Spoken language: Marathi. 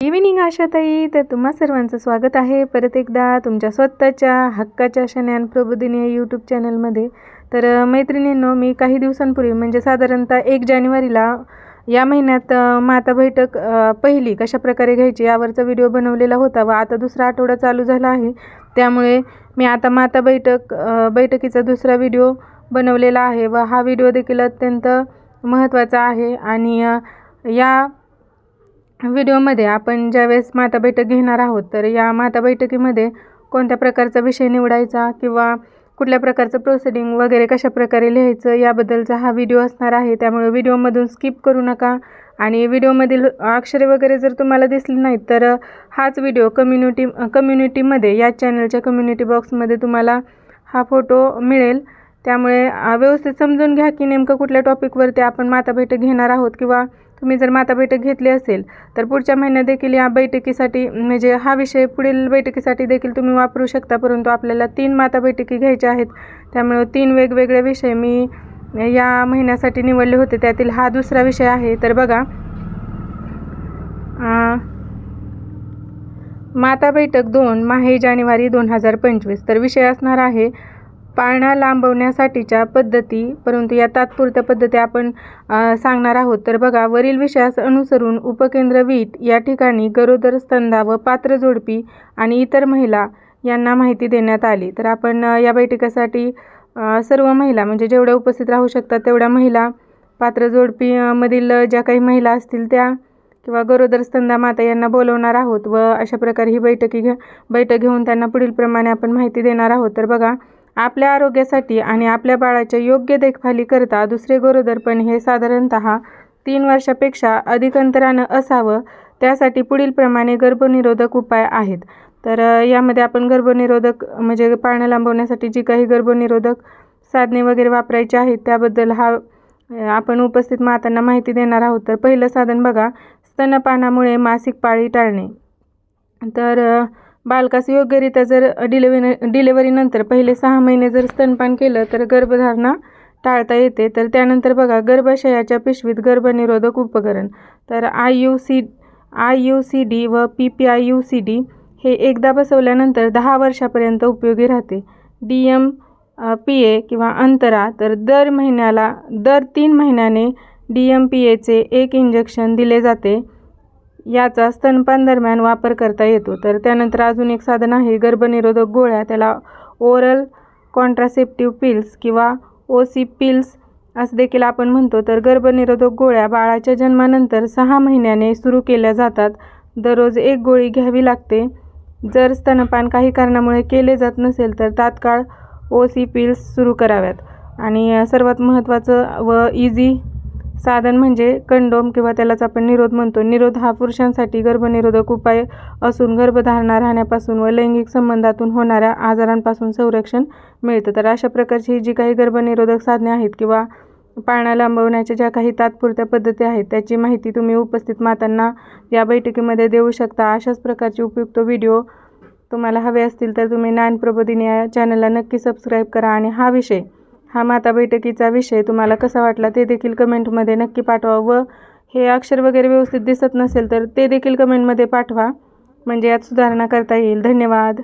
इव्हिनिंग आशाताई. तर तुम्हा सर्वांचं स्वागत आहे. परत एकदा तुमच्या स्वतःच्या हक्काच्या शन्यान प्रबोधिनी या यूट्यूब चॅनलमध्ये तर मैत्रिणींनो मी काही दिवसांपूर्वी म्हणजे साधारणतः एक जानेवारीला या महिन्यात माता बैठक पहिली कशा प्रकारे घ्यायची यावरचा व्हिडिओ बनवलेला होता व आता दुसरा आठवडा चालू झाला आहे. त्यामुळे मी आता माता बैठक बैठकीचा दुसरा व्हिडिओ बनवलेला आहे व हा व्हिडिओ देखील अत्यंत महत्त्वाचा आहे. आणि या व्हिडिओमध्ये आपण ज्यावेळेस माता बैठक घेणार आहोत तर या माता बैठकीमध्ये कोणत्या प्रकारचा विषय निवडायचा किंवा कुठल्या प्रकारचं प्रोसिडिंग वगैरे कशा प्रकारे लिहायचं याबद्दलचा हा व्हिडिओ असणार आहे. त्यामुळे व्हिडिओमधून स्किप करू नका आणि व्हिडिओमधील अक्षरे वगैरे जर तुम्हाला दिसली नाहीत तर हाच व्हिडिओ कम्युनिटी कम्युनिटीमध्ये या चॅनलच्या कम्युनिटी बॉक्समध्ये तुम्हाला हा फोटो मिळेल. त्यामुळे व्यवस्थित समजून घ्या की नेमकं कुठल्या टॉपिकवरती आपण माता बैठक घेणार आहोत किंवा तुम्ही जर माता बैठक घेतली असेल तर पुढच्या महिन्यात देखील या बैठकीसाठी म्हणजे हा विषय पुढील बैठकीसाठी देखील तुम्ही वापरू शकता. परंतु आपल्याला तीन माता बैठकी घ्यायच्या आहेत. त्यामुळे तीन वेगवेगळे विषय मी या महिन्यासाठी निवडले होते. त्यातील हा दुसरा विषय आहे. तर बघा माता बैठक दोन माहे जानेवारी दोन हजार पंचवीस. तर विषय असणार आहे पाळणा लांबवण्यासाठीच्या पद्धती परंतु या तात्पुरत्या पद्धती आपण सांगणार आहोत. तर बघा वरील विषयास अनुसरून उपकेंद्र वीट या ठिकाणी गरोदर स्तंधा व पात्र जोडपी आणि इतर महिला यांना माहिती देण्यात आली. तर आपण या बैठकीसाठी सर्व महिला म्हणजे जेवढ्या उपस्थित राहू शकतात तेवढ्या महिला पात्र जोडपी मधील ज्या काही महिला असतील त्या किंवा गरोदर स्तंदा माता यांना बोलवणार आहोत व अशा प्रकारे ही बैठकी घे बैठक घेऊन त्यांना पुढील प्रमाणे आपण माहिती देणार आहोत. तर बघा आपल्या आरोग्यासाठी आणि आपल्या बाळाच्या योग्य देखभालीकरता दुसरे गरोदरपण हे साधारणत तीन वर्षापेक्षा अधिक अंतरानं असावं. त्यासाठी पुढीलप्रमाणे गर्भनिरोधक उपाय आहेत. तर यामध्ये आपण गर्भनिरोधक म्हणजे पाळणं लांबवण्यासाठी जी काही गर्भनिरोधक साधने वगैरे वापरायची आहेत त्याबद्दल हा आपण उपस्थित मातांना माहिती देणार आहोत. तर पहिलं साधन बघा स्तनपानामुळे मासिक पाळी टाळणे. तर बालकास योग्यरित्या जर डिलेवरी डिलेवरीनंतर पहिले सहा महिने जर स्तनपान केलं तर गर्भधारणा टाळता येते. तर त्यानंतर बघा गर्भाशयाच्या पिशवीत गर्भनिरोधक उपकरण. तर I U C I U C D व P P I U C D हे एकदा बसवल्यानंतर दहा वर्षापर्यंत उपयोगी राहते. डी एम पी ए किंवा अंतरा तर दर महिन्याला दर तीन महिन्याने डी एम पी एचे एक इंजेक्शन दिले जाते. याचा स्तनपान दरम्यान वापर करता येतो. तर त्यानंतर अजून एक साधन आहे गर्भनिरोधक गोळ्या. त्याला ओरल कॉन्ट्रासेप्टिव्ह पिल्स किंवा ओ सी पिल्स असं देखील आपण म्हणतो. तर गर्भनिरोधक गोळ्या बाळाच्या जन्मानंतर सहा महिन्याने सुरू केल्या जातात. दररोज एक गोळी घ्यावी लागते. जर स्तनपान काही कारणामुळे केले जात नसेल तर तात्काळ ओ सी पिल्स सुरू कराव्यात. आणि सर्वात महत्त्वाचं व इझी साधन म्हणजे कंडोम किंवा त्यालाच आपण निरोध म्हणतो. निरोध हा पुरुषांसाठी गर्भनिरोधक उपाय असून गर्भधारणा राहण्यापासून व लैंगिक संबंधातून होणाऱ्या आजारांपासून संरक्षण मिळतं. तर अशा प्रकारची जी काही गर्भनिरोधक साधने आहेत किंवा पाळणा लांबवण्याच्या ज्या काही तात्पुरत्या पद्धती आहेत त्याची माहिती तुम्ही उपस्थित मातांना या बैठकीमध्ये देऊ शकता. अशाच प्रकारचे उपयुक्त व्हिडिओ तुम्हाला हवे असतील तर तुम्ही ज्ञान प्रबोधिनी या चॅनलला नक्की सबस्क्राईब करा आणि हा विषय हा माता बैठकीचा विषय तुम्हाला कसा वाटला ते देखील कमेंटमध्ये नक्की पाठवा व हे अक्षर वगैरे व्यवस्थित दिसत नसेल तर ते देखील कमेंटमध्ये पाठवा. म्हणजे यात सुधारणा करता येईल. धन्यवाद.